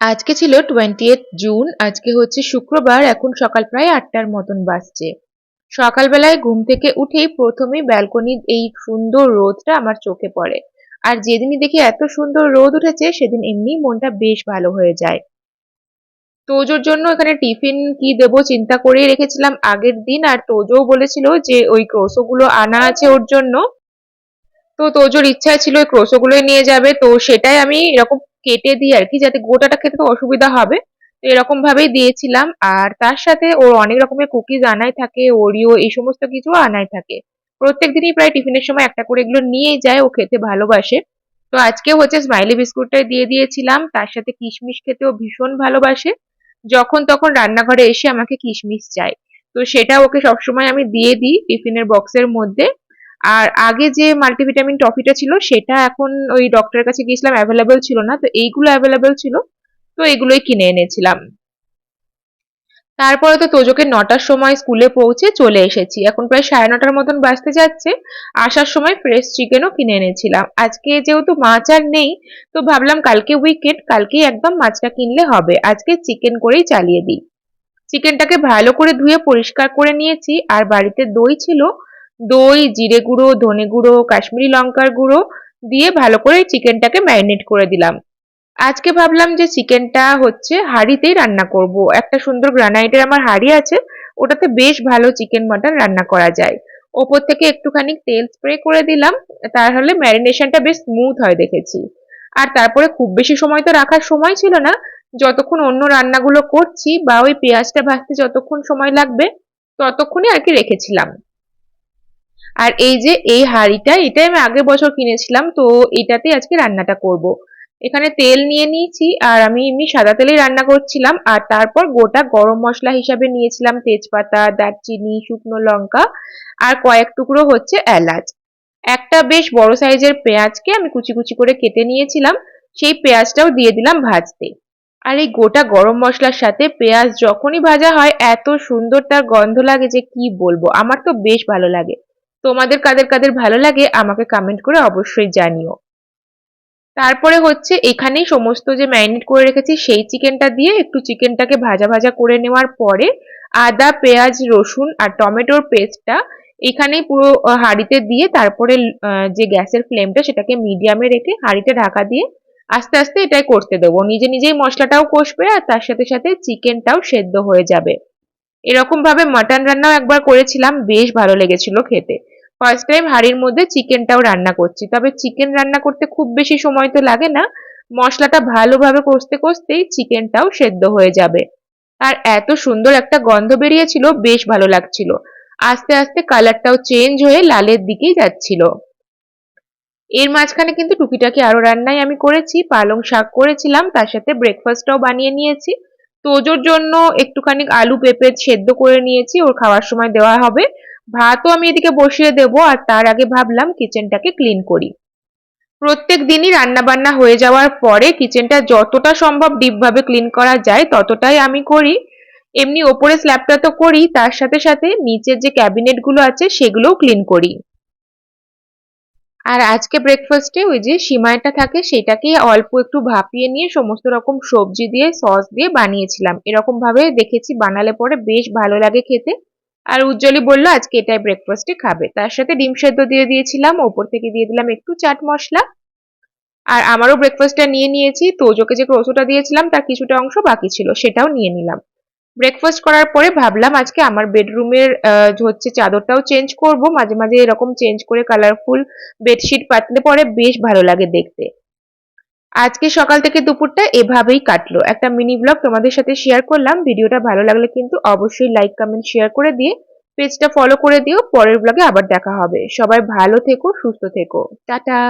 আজকে ছিল twenty June আজকে হচ্ছে শুক্রবার, এখন সকাল প্রায় আটটার মতন বাজছে। সকালবেলায় ঘুম থেকে উঠেই প্রথমে ব্যালকনির এই সুন্দর রোদটা আমার চোখে পড়ে। আর যেদিনই দেখি এত সুন্দর রোদ উঠেছে, সেদিন এমনি মনটা বেশ ভালো হয়ে যায়। তোজোর জন্য এখানে টিফিন কি দেবো চিন্তা করে রেখেছিলাম আগের দিন, আর তোজোও বলেছিল যে ওই ক্রোসোগুলো আনা আছে ওর জন্য। তো তোজোর ইচ্ছা ছিল ওই ক্রোসোগুলোই নিয়ে যাবে, তো সেটাই আমি এরকম কেটে দিই আর কি, যাতে গোটাটা খেতে তো অসুবিধা হবে। তো এরকম ভাবেই দিয়েছিলাম। আর তার সাথে ওর অনেক রকমের কুকিজ আনাই থাকে, ওরিও এই সমস্ত কিছু আনাই থাকে। প্রত্যেক দিনই প্রায় টিফিনের সময় একটা করে এগুলো নিয়েই যায়, ও খেতে ভালোবাসে। তো আজকেও হচ্ছে স্মাইলি বিস্কুটটাই দিয়ে দিয়েছিলাম। তার সাথে কিশমিশ খেতেও ভীষণ ভালোবাসে। যখন তখন রান্নাঘরে এসে আমাকে কিশমিশ চাই তো সেটা ওকে সবসময় আমি দিয়ে দিই টিফিনের বক্সের মধ্যে। আর আগে যে মাল্টিভিটামিন টফিটা ছিল, সেটা এখন ওই ডক্টরের কাছে গিয়েছিলাম অ্যাভেলেবেল ছিল না, তো এইগুলো অ্যাভেলেবেল ছিল, তো এগুলোই কিনে এনেছিলাম। তারপরে তো তোজোকে নটার সময় স্কুলে পৌঁছে চলে এসেছি। এখন প্রায় সাড়ে নটার মতন বাঁচতে যাচ্ছে, আসার সময় ফ্রেশ চিকেনও কিনে এনেছিলাম। আজকে যেহেতু মাছ আর নেই, তো ভাবলাম কালকে উইকেন্ড কালকেই একদম মাছটা কিনলে হবে। আজকে চিকেন করেই চালিয়ে দিই। চিকেনটাকে ভালো করে ধুয়ে পরিষ্কার করে নিয়েছি, আর বাড়িতে দই ছিল দই, জিরে গুঁড়ো, ধনে গুঁড়ো, কাশ্মীরি লঙ্কার গুঁড়ো দিয়ে ভালো করে চিকেনটাকে ম্যারিনেট করে দিলাম। আজকে ভাবলাম যে চিকেনটা হচ্ছে হাঁড়িতেই রান্না করব। একটা সুন্দর গ্রানাইটের আমার হাঁড়ি আছে, ওটাতে বেশ ভালো চিকেন মাটন রান্না করা যায়। ওপর থেকে একটুখানি তেল স্প্রে করে দিলাম, তাহলে ম্যারিনেশনটা বেশ স্মুথ হয় দেখেছি। আর তারপরে খুব বেশি সময় তো রাখার সময় ছিল না, যতক্ষণ অন্য রান্নাগুলো করছি বা ওই পেঁয়াজটা ভাজতে যতক্ষণ সময় লাগবে, ততক্ষণই আর কি রেখেছিলাম। আর এই যে এই হাঁড়িটা, এটাই আমি আগের বছর কিনেছিলাম, তো এটাতে আজকে রান্নাটা করব। এখানে তেল নিয়ে নিয়েছি, আর আমি এমনি সাদা তেলেই রান্না করছিলাম, আর তারপর গোটা গরম মশলা হিসাবে নিয়েছিলাম তেজপাতা, দারচিনি, শুকনো লঙ্কা, আর কয়েক টুকরো হচ্ছে এলাচ। একটা বেশ বড় সাইজের পেঁয়াজকে আমি কুচি কুচি করে কেটে নিয়েছিলাম, সেই পেঁয়াজটাও দিয়ে দিলাম ভাজতে। আর এই গোটা গরম মশলার সাথে পেঁয়াজ যখনই ভাজা হয়, এত সুন্দর তার গন্ধ লাগে যে কি বলব, আমার তো বেশ ভালো লাগে। তোমাদের কাদের কাদের ভালো লাগে আমাকে কমেন্ট করে অবশ্যই জানিও। তারপরে হচ্ছে এখানেই সমস্ত যে ম্যারিনেট করে রেখেছি সেই চিকেনটা দিয়ে একটু চিকেনটাকে ভাজা ভাজা করে নেওয়ার পরে আদা, পেঁয়াজ, রসুন আর টমেটোর পেস্টটা এখানেই পুরো হাঁড়িতে দিয়ে তারপরে যে গ্যাসের ফ্লেমটা সেটাকে মিডিয়ামে রেখে হাঁড়িতে ঢাকা দিয়ে আস্তে আস্তে এটাই করতে দেবো। নিজে নিজেই মশলাটাও কষবে আর তার সাথে সাথে চিকেনটাও সেদ্ধ হয়ে যাবে। এরকম ভাবে মাটন রান্নাও একবার করেছিলাম, বেশ ভালো লেগেছিল খেতে। ফার্স্ট টাইম হাঁড়ির মধ্যে চিকেনটাও রান্না করছি। তবে চিকেন রান্না করতে খুব বেশি সময় তো লাগে না। মশলাটা ভালোভাবে কষতে কষতেই চিকেনটাও সেদ্ধ হয়ে যাবে। আর এত সুন্দর একটা গন্ধ বেরিয়েছিল, বেশ ভালো লাগছিল। আস্তে আস্তে কালারটাও চেঞ্জ হয়ে লালের দিকেই যাচ্ছিল। এর মাঝখানে কিন্তু টুকিটাকি আরও রান্নাই আমি করেছি, পালং শাক করেছিলাম, তার সাথে ব্রেকফাস্টটাও বানিয়ে নিয়েছি। তোজোর জন্য একটুখানি আলু পেঁপে সেদ্ধ করে নিয়েছি, ওর খাওয়ার সময় দেওয়া হবে। ভাতও আমি এদিকে বসিয়ে দেব আর তার আগে ভাবলাম কিচেনটাকে ক্লিন করি। প্রত্যেক দিনই রান্না বান্না হয়ে যাওয়ার পরে কিচেনটা যতটা সম্ভব ডিপভাবে ক্লিন করা যায় ততটাই আমি করি। এমনি ওপরে স্ল্যাবটা তো করি, তার সাথে সাথে নিচের যে ক্যাবিনেটগুলো আছে সেগুলোও ক্লিন করি। আর আজকে ব্রেকফাস্টে ওই যে সিমাইটা থাকে সেটাকে অল্প একটু ভাপিয়ে নিয়ে সমস্ত রকম সবজি দিয়ে সস দিয়ে বানিয়েছিলাম। এরকম ভাবে দেখেছি, বানালে পরে বেশ ভালো লাগে খেতে। আর উজ্জ্বলী বলল, আজকে এটাই ব্রেকফাস্টে খাবে। তার সাথে ডিম সেদ্ধ দিয়ে দিয়েছিলাম, ওপর থেকে দিয়ে দিলাম একটু চাট মশলা। আর আমারও ব্রেকফাস্টটা নিয়ে নিয়েছি তোজোকে যে ক্রোসোটা দিয়েছিলাম, তার কিছুটা অংশ বাকি ছিল, সেটাও নিয়ে নিলাম। ব্রেকফাস্ট করার পরে ভাবলাম, আজকে আমার বেডরুমের হচ্ছে চাদরটাও চেঞ্জ করব। মাঝে মাঝে এরকম চেঞ্জ করে কালারফুল বেডশিট পাতলে পরে বেশ ভালো লাগে দেখতে। আজকে সকাল থেকে দুপুরটা এভাবেই কাটলো। একটা মিনি ব্লগ তোমাদের সাথে শেয়ার করলাম। ভিডিওটা ভালো লাগলে কিন্তু অবশ্যই লাইক কমেন্ট শেয়ার করে দিয়ে পেজটা ফলো করে দিও। পরের ব্লগে আবার দেখা হবে। সবাই ভালো থেকো, সুস্থ থেকো। টাটা!